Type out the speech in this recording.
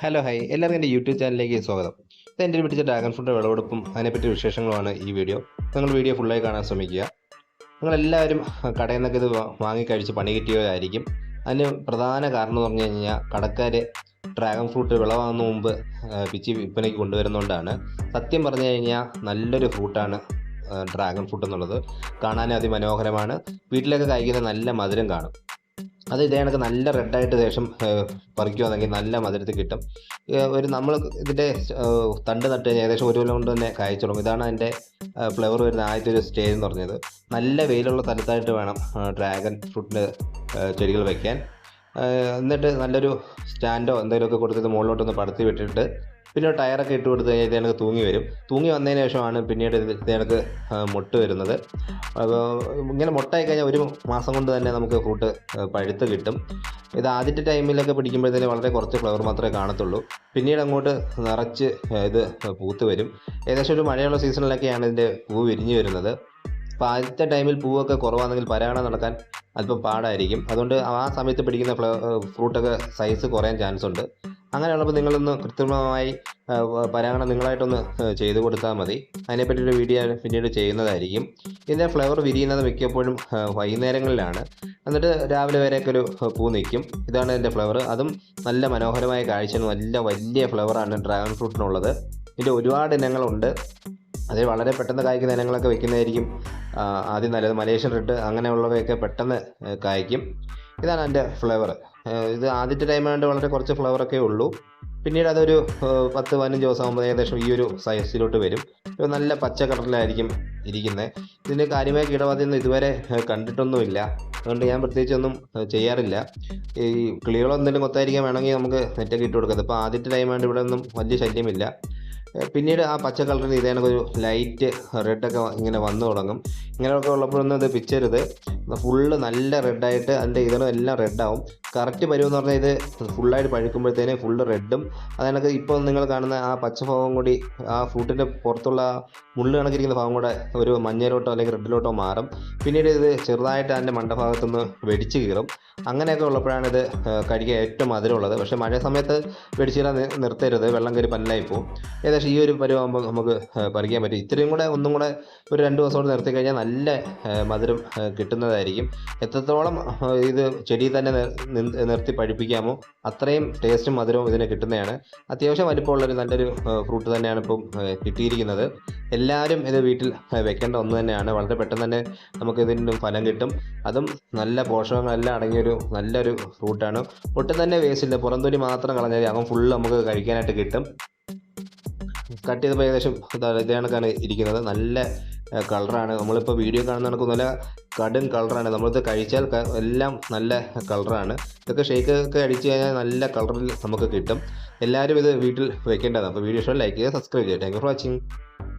Hello hi. എല്ലാവർക്കും എന്റെ YouTube ചാനലിലേക്ക് സ്വാഗതം. ഇത് എന്റെ പിടിച്ച ഡ്രാഗൺ ഫ്രൂട്ട് വിളവെടുപ്പും അതിനെപ്പറ്റി വിശേഷങ്ങളുമാണ് ഈ വീഡിയോ. നിങ്ങൾ വീഡിയോ ഫുള്ളായി കാണാൻ ശ്രമിക്കുക. നിങ്ങളെല്ലാവരും കടയിൽ നിന്നൊക്കെ ഇത് വാങ്ങിക്കഴിച്ച് വാങ്ങി കഴിച്ച് പണി കിട്ടിയവരായിരിക്കും. അതിന് പ്രധാന കാരണം എന്ന് പറഞ്ഞു കഴിഞ്ഞാൽ കടക്കാർ ഡ്രാഗൺ ഫ്രൂട്ട് വിളവാകുന്ന മുമ്പ് പിച്ചി വിൽപ്പനയ്ക്ക് കൊണ്ടുവരുന്നതുകൊണ്ടാണ് സത്യം പറഞ്ഞു കഴിഞ്ഞാൽ നല്ലൊരു ഫ്രൂട്ടാണ് ഡ്രാഗൺ ഫ്രൂട്ട് എന്നുള്ളത്. കാണാൻ അതിമനോഹരമാണ്. വീട്ടിലൊക്കെ കഴിക്കുന്ന നല്ല മധുരം കാണും. അത് ഇതേ കണക്ക് നല്ല റെഡായിട്ട് ശേഷം പറിക്കുകയാണെങ്കിൽ നല്ല മധുരത്തിൽ കിട്ടും. ഒരു നമ്മൾ ഇതിന്റെ തണ്ട് നട്ട് കഴിഞ്ഞാൽ ഏകദേശം ഒരു കൊല്ലം കൊണ്ട് തന്നെ കായ്ച്ചു തുടങ്ങും. ഇതാണ് അതിന്റെ ഫ്ലവർ വരുന്ന ആദ്യത്തെ ഒരു സ്റ്റേജ് എന്ന് പറഞ്ഞത്. നല്ല വെയിലുള്ള സ്ഥലത്തായിട്ട് വേണം ഡ്രാഗൺ ഫ്രൂട്ടിന്റെ ചെടികൾ വെക്കാൻ. ഏഹ് എന്നിട്ട് നല്ലൊരു സ്റ്റാൻഡോ എന്തെങ്കിലുമൊക്കെ കൊടുത്തിട്ട് മുകളിലോട്ടൊന്ന് പടത്തി വിട്ടിട്ട് പിന്നെ ടയറൊക്കെ ഇട്ട് കൊടുത്ത് കഴിഞ്ഞാൽ ഇതേക്ക് തൂങ്ങി വരും. തൂങ്ങി വന്നതിന് ശേഷമാണ് പിന്നീട് ഇതേക്ക് മുട്ട വരുന്നത്. ഇങ്ങനെ മുട്ടായി കഴിഞ്ഞാൽ ഒരു മാസം കൊണ്ട് തന്നെ നമുക്ക് ഫ്രൂട്ട് പഴുത്ത് കിട്ടും. ഇത് ആദ്യത്തെ ടൈമിലൊക്കെ പിടിക്കുമ്പോഴത്തേന് വളരെ കുറച്ച് ഫ്ലവർ മാത്രമേ കാണത്തുള്ളൂ. പിന്നീട് അങ്ങോട്ട് നിറച്ച് ഇത് പൂത്ത് വരും. ഏകദേശം ഒരു മഴയുള്ള സീസണിലൊക്കെയാണ് ഇതിന്റെ പൂ വിരിഞ്ഞു വരുന്നത്. അപ്പോൾ ആദ്യത്തെ ടൈമിൽ പൂവൊക്കെ കുറവാണെങ്കിൽ പരാഗണം നടക്കാൻ അല്പം പാടായിരിക്കും. അതുകൊണ്ട് ആ സമയത്ത് പിടിക്കുന്ന ഫ്ല ഫ്രൂട്ടൊക്കെ സൈസ് കുറയാൻ ചാൻസ് ഉണ്ട്. അങ്ങനെയുള്ളപ്പോൾ നിങ്ങളൊന്ന് കൃത്രിമമായി പരാഗണം നിങ്ങളായിട്ടൊന്ന് ചെയ്തു കൊടുത്താൽ മതി. അതിനെപ്പറ്റി ഒരു വീഡിയോ പിന്നീട് ചെയ്യുന്നതായിരിക്കും. ഇതിന്റെ ഫ്ലവർ വിരിയുന്നത് മിക്കപ്പോഴും വൈകുന്നേരങ്ങളിലാണ്. എന്നിട്ട് രാവിലെ വരെയൊക്കെ ഒരു പൂ നിൽക്കും. ഇതാണ് ഇതിന്റെ ഫ്ലവർ അതും നല്ല മനോഹരമായ കാഴ്ച നല്ല വലിയ ഫ്ലവറാണ് ഡ്രാഗൺ ഫ്രൂട്ടിനുള്ളത് ഇതിന്റെ ഒരുപാട് ഇനങ്ങളുണ്ട്. അതിൽ വളരെ പെട്ടെന്ന് കായ്ക്കുന്ന ഇനങ്ങളൊക്കെ വെക്കുന്നതായിരിക്കും. ആദ്യം നല്ലത് മലേഷ്യൻ റെഡ് അങ്ങനെയുള്ളവയൊക്കെ പെട്ടെന്ന് കായ്ക്കും. ഇതാണ് എന്റെ ഫ്ലേവർ. ഇത് ആദ്യത്തെ ടൈമായിട്ട് വളരെ കുറച്ച് ഫ്ലവറൊക്കെ ഉള്ളൂ. പിന്നീട് അതൊരു പത്ത് പതിനഞ്ച് ദിവസം ആകുമ്പോൾ ഏകദേശം ഈ ഒരു സൈസിലോട്ട് വരും. ഒരു നല്ല പച്ച കളറിലായിരിക്കും ഇരിക്കുന്നത് ഇതിന് കാര്യമായ കീടബാധയൊന്നും ഇതുവരെ കണ്ടിട്ടൊന്നുമില്ല. അതുകൊണ്ട് ഞാൻ പ്രത്യേകിച്ചൊന്നും ചെയ്യാറില്ല. ഈ കിളികളോ എന്തെങ്കിലും കൊത്തായിരിക്കാൻ വേണമെങ്കിൽ നമുക്ക് നെറ്റൊക്കെ ഇട്ട് കൊടുക്കാം. ഇപ്പോൾ ആദ്യത്തെ ടൈമായിട്ട് ഇവിടെ ഒന്നും വലിയ ശല്യമില്ല. പിന്നീട് ആ പച്ച കളറിൽ ഇതേ ഒരു ലൈറ്റ് റെഡൊക്കെ ഇങ്ങനെ വന്നു തുടങ്ങും. ഇങ്ങനെയൊക്കെ ഉള്ളപ്പോഴൊന്നും ഇത് പിച്ചരുത്. ഫുള്ള് നല്ല റെഡായിട്ട് അതിന്റെ ഇതളും എല്ലാം റെഡാവും കറക്റ്റ് പരുവെന്ന് പറഞ്ഞാൽ ഇത് ഫുള്ളായിട്ട് പഴുക്കുമ്പോഴത്തേന് ഫുള്ള് റെഡും അതിനൊക്കെ ഇപ്പോൾ നിങ്ങൾ കാണുന്ന ആ പച്ച കൂടി ആ ഫ്രൂട്ടിന്റെ പുറത്തുള്ള മുള്ള് കണക്കിരിക്കുന്ന ഭാഗം കൂടെ ഒരു മഞ്ഞയിലോട്ടോ അല്ലെങ്കിൽ റെഡിലോട്ടോ മാറും. പിന്നീട് ഇത് ചെറുതായിട്ട് അതിന്റെ മണ്ടഭാഗത്തുനിന്ന് വെടിച്ച് കീറും. അങ്ങനെയൊക്കെ ഉള്ളപ്പോഴാണ് ഇത് കഴിക്കാൻ ഏറ്റവും മധുരമുള്ളത്. പക്ഷേ മഴ സമയത്ത് വെടിച്ചിടാൻ നിർത്തരുത്. വെള്ളം കയറി പല്ലായി പോകും ഏകദേശം ഈ ഒരു പരുവാകുമ്പോൾ നമുക്ക് പറിക്കാൻ പറ്റും. ഇത്രയും കൂടെ ഒന്നും കൂടെ ഒരു രണ്ട് ദിവസം കൂടെ നിർത്തി കഴിഞ്ഞാൽ നല്ല മധുരം കിട്ടുന്നതായിരിക്കും. എത്രത്തോളം ഇത് ചെടി തന്നെ നിർത്തി പഴിപ്പിക്കാമോ അത്രയും ടേസ്റ്റും മധുരവും ഇതിന് കിട്ടുന്നതാണ്. അത്യാവശ്യം വലിപ്പമുള്ളൊരു നല്ലൊരു ഫ്രൂട്ട് തന്നെയാണ് ഇപ്പം കിട്ടിയിരിക്കുന്നത്. എല്ലാവരും ഇത് വീട്ടിൽ വെക്കേണ്ട ഒന്ന് തന്നെയാണ്. വളരെ പെട്ടെന്ന് തന്നെ നമുക്ക് ഇതിന്റെ ഫലം കിട്ടും. അതും നല്ല പോഷകങ്ങളെല്ലാം അടങ്ങിയൊരു നല്ലൊരു ഫ്രൂട്ടാണ് ഒട്ടും തന്നെ വേസ്റ്റ് ഇല്ല. മാത്രം കളഞ്ഞാൽ അകം ഫുള്ള് നമുക്ക് കഴിക്കാനായിട്ട് കിട്ടും. കട്ട് ചെയ്തപ്പോൾ ഏകദേശം ഇതാണ് ഇരിക്കുന്നത്. നല്ല കളറാണ്. നമ്മളിപ്പോൾ വീഡിയോ കാണുന്ന കണക്ക് നല്ല കടും കളറാണ്. നമ്മളിത് കഴിച്ചാൽ എല്ലാം നല്ല കളറാണ്. ഇതൊക്കെ ഷേക്ക് ഒക്കെ അടിച്ച് കഴിഞ്ഞാൽ നല്ല കളറിൽ നമുക്ക് കിട്ടും. എല്ലാവരും ഇത് വീട്ടിൽ വെക്കേണ്ടതാണ്. അപ്പോൾ വീഡിയോ ഇഷ്ടം ലൈക്ക് ചെയ്യുക സബ്സ്ക്രൈബ് ചെയ്യുക. Thank for watching